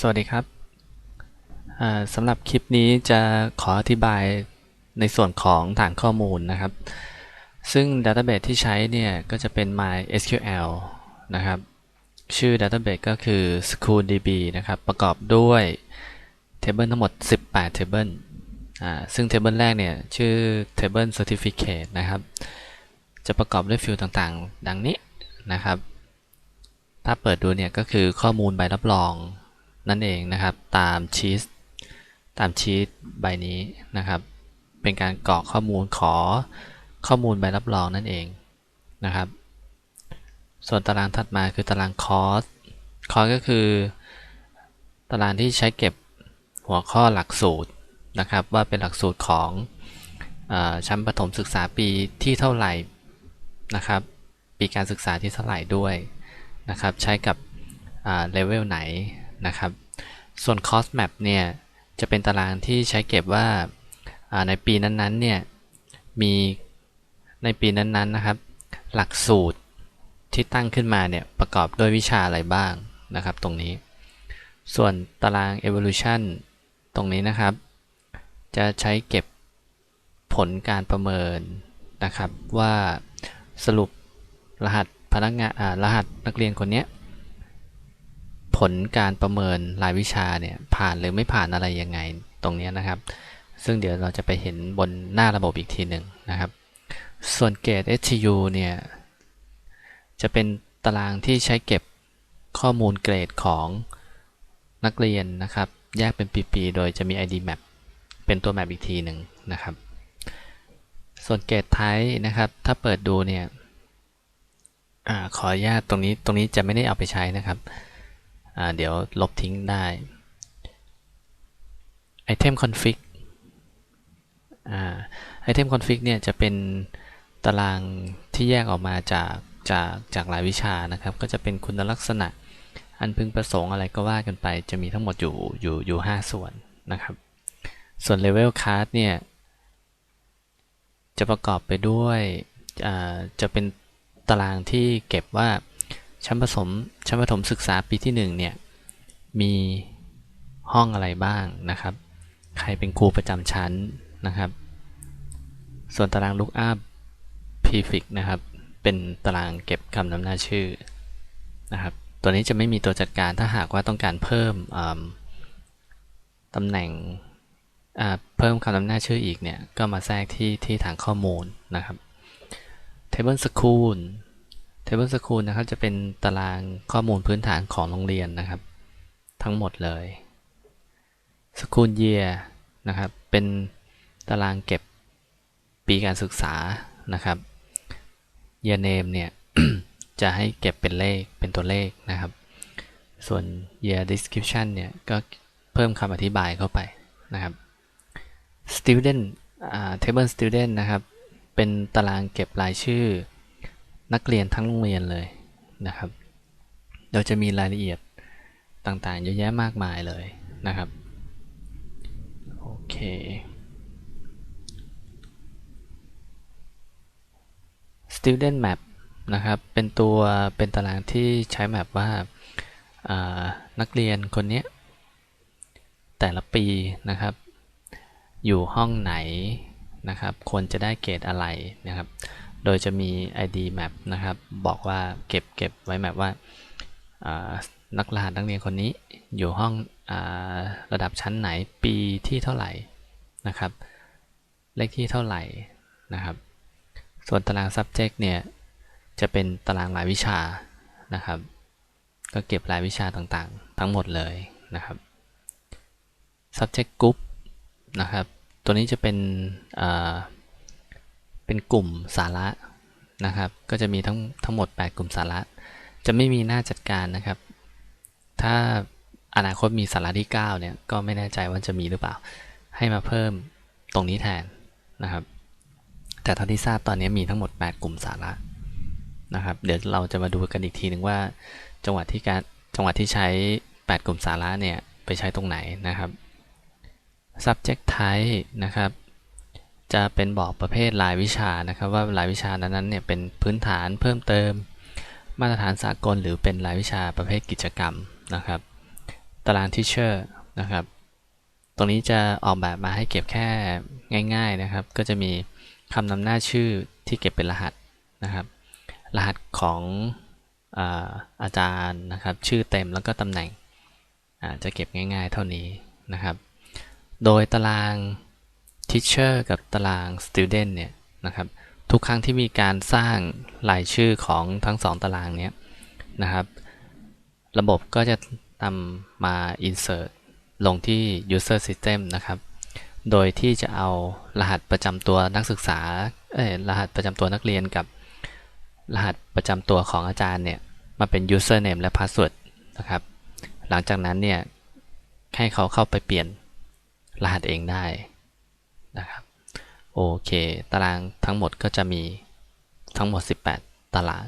สวัสดีครับสำหรับคลิปนี้จะขออธิบายในส่วนของฐานข้อมูลนะครับ ซึ่ง Database ที่ใช้เนี่ยก็จะเป็น MySQL นะครับ ชื่อ Database ก็คือ SchoolDB นะครับ ประกอบด้วย Table ทั้งหมด 18 Table อ่าซึ่ง Table แรกเนี่ยชื่อ Table Certificate นะครับ จะประกอบด้วยฟิลด์ต่างๆ ดังนี้นะครับ ถ้าเปิดดูเนี่ยก็คือข้อมูลใบรับรอง นั่นเองนะครับ ตามชีสตามชีสใบนี้นะครับ เป็นการกรอกข้อมูลขอข้อมูลใบรับรองนั่นเองนะครับ ส่วนตารางถัดมาคือตารางคอร์สคอร์สก็คือ ตารางที่ใช้เก็บหัวข้อหลักสูตรนะครับ ว่าเป็นหลักสูตรของอชั้นประถมศึกษาปีที่เท่าไหร่นะครับ ปีการศึกษาที่เท่าไหร่ด้วยนะครับ ใช้กับเลเวลไหน นะครับ ส่วน cost map เนี่ยจะเป็นตารางที่ใช้เก็บว่าในปีนั้นๆเนี่ยมีในปีนั้นๆนะครับ หลักสูตรที่ตั้งขึ้นมาเนี่ยประกอบด้วยวิชาอะไรบ้างนะครับ ตรงนี้ ส่วนตาราง evolution ตรงนี้นะครับ จะใช้เก็บผลการประเมินนะครับว่าสรุปรหัสพนักงานรหัสนักเรียนคนนี้ ผลการประเมินรายวิชาเนี่ยผ่านหรือไม่ผ่านอะไรยังไงตรงนี้นะครับ ซึ่งเดี๋ยวเราจะไปเห็นบนหน้าระบบอีกทีหนึ่งนะครับ ส่วนเกรด HU เนี่ยจะเป็นตารางที่ใช้เก็บข้อมูลเกรดของนักเรียนนะครับ แยกเป็นปีๆโดยจะมี ID map เป็นตัว map อีกทีหนึ่งนะครับ ส่วนเกรดไทป์นะครับ ถ้าเปิดดูเนี่ยอขออนุญาตตรงนี้ตรงนี้จะไม่ได้เอาไปใช้นะครับ เดี๋ยวลบทิ้งได้ item config item config เนี่ยจะเป็นตารางที่แยกออกมาจากจากจากหลายวิชานะครับ ก็จะเป็นคุณลักษณะอันพึงประสงค์อะไรก็ว่ากันไป จะมีทั้งหมดอยู่อยู่อยู่ 5 ส่วนนะครับ ส่วน level card เนี่ย จะประกอบไปด้วยจะเป็นตารางที่เก็บว่า ชั้นผสมชั้นประถมศึกษาปีที่ 1 เนี่ย มีห้องอะไรบ้างนะครับ ใครเป็นครูประจำชั้นนะครับ ส่วนตาราง lookup prefix นะครับ เป็นตารางเก็บคำนำหน้าชื่อนะครับ ตัวนี้จะไม่มีตัวจัดการถ้าหากว่าต้องการเพิ่มตำแหน่งเพิ่มคำนำหน้าชื่ออีกเนี่ย ก็มาแทรกที่ที่ทางข้อมูลนะครับ table school Table School นะครับ จะเป็นตารางข้อมูลพื้นฐานของโรงเรียนนะครับ ทั้งหมดเลย School Year นะครับ เป็นตารางเก็บปีการศึกษานะครับ Year Name เนี่ย จะให้เก็บเป็นเลขเป็นตัวเลขนะครับ ส่วน Year Description เนี่ย ก็เพิ่มคำอธิบายเข้าไปนะครับ Student Table Student นะครับ เป็นตารางเก็บรายชื่อ นักเรียนทั้งโรงเรียนเลยนะครับเราจะมีรายละเอียดต่างๆ เยอะแยะมากมายเลยนะครับ โอเค student map นะครับ เป็นตัวเป็นตารางที่ใช้แมปว่านักเรียนคนนี้แต่ละปีนะครับ อยู่ห้องไหนนะครับ ควรจะได้เกรดอะไรนะครับ โดยจะมี ID map นะครับ บอกว่าเก็บเก็บไว้แมปว่านักรหัสนักเรียนคนนี้อยู่ห้องอระดับชั้นไหนปีที่เท่าไหร่นะครับ เลขที่เท่าไหร่นะครับ ส่วนตาราง subject เนี่ยจะเป็นตารางรายวิชานะครับ ก็เก็บรายวิชาต่างๆ ทั้งหมดเลยนะครับ subject group นะครับ ตัวนี้จะเป็น เป็นกลุ่มสาระนะครับ ก็จะมีทั้งทั้งหมด 8 กลุ่มสาระ จะไม่มีหน้าจัดการนะครับ ถ้าอนาคตมีสาระที่ 9 เนี่ย ก็ไม่แน่ใจว่าจะมีหรือเปล่า ให้มาเพิ่มตรงนี้แทนนะครับ แต่เท่าที่ทราบตอนนี้มีทั้งหมด 8 กลุ่มสาระนะครับ เดี๋ยวเราจะมาดูกันอีกทีหนึ่งว่า จังหวัดที่การจังหวัดที่ใช้ 8 กลุ่มสาระเนี่ยไปใช้ตรงไหนนะครับ subject type นะครับ จะเป็นบอกประเภทรายวิชานะครับว่ารายวิชานั้นๆเนี่ยเป็นพื้นฐานเพิ่มเติม มาตรฐานสากลหรือเป็นรายวิชาประเภทกิจกรรมนะครับ ตาราง teacher นะครับ ตรงนี้จะออกแบบมาให้เก็บแค่ง่าย ๆนะครับ ก็จะมีคำนำหน้าชื่อที่เก็บเป็นรหัสนะครับ รหัสของอาอาจารย์นะครับ ชื่อเต็มแล้วก็ตำแหน่งจะเก็บง่าย ๆ เท่านี้นะครับ โดยตาราง teacher กับตาราง student เนี่ยนะครับทุกครั้งที่มีการสร้างรายชื่อของทั้งสองตารางเนี้ยนะครับ ระบบก็จะนำมา insert ลงที่ user system นะครับ โดยที่จะเอารหัสประจำตัวนักศึกษาเอ้ยรหัสประจำตัวนักเรียนกับ รหัสประจำตัวของอาจารย์เนี่ยมาเป็น username และ password นะครับ หลังจากนั้นเนี่ยให้เขาเข้าไปเปลี่ยนรหัสเองได้ นะครับโอเค ตารางทั้งหมดก็จะมีทั้งหมด 18 ตาราง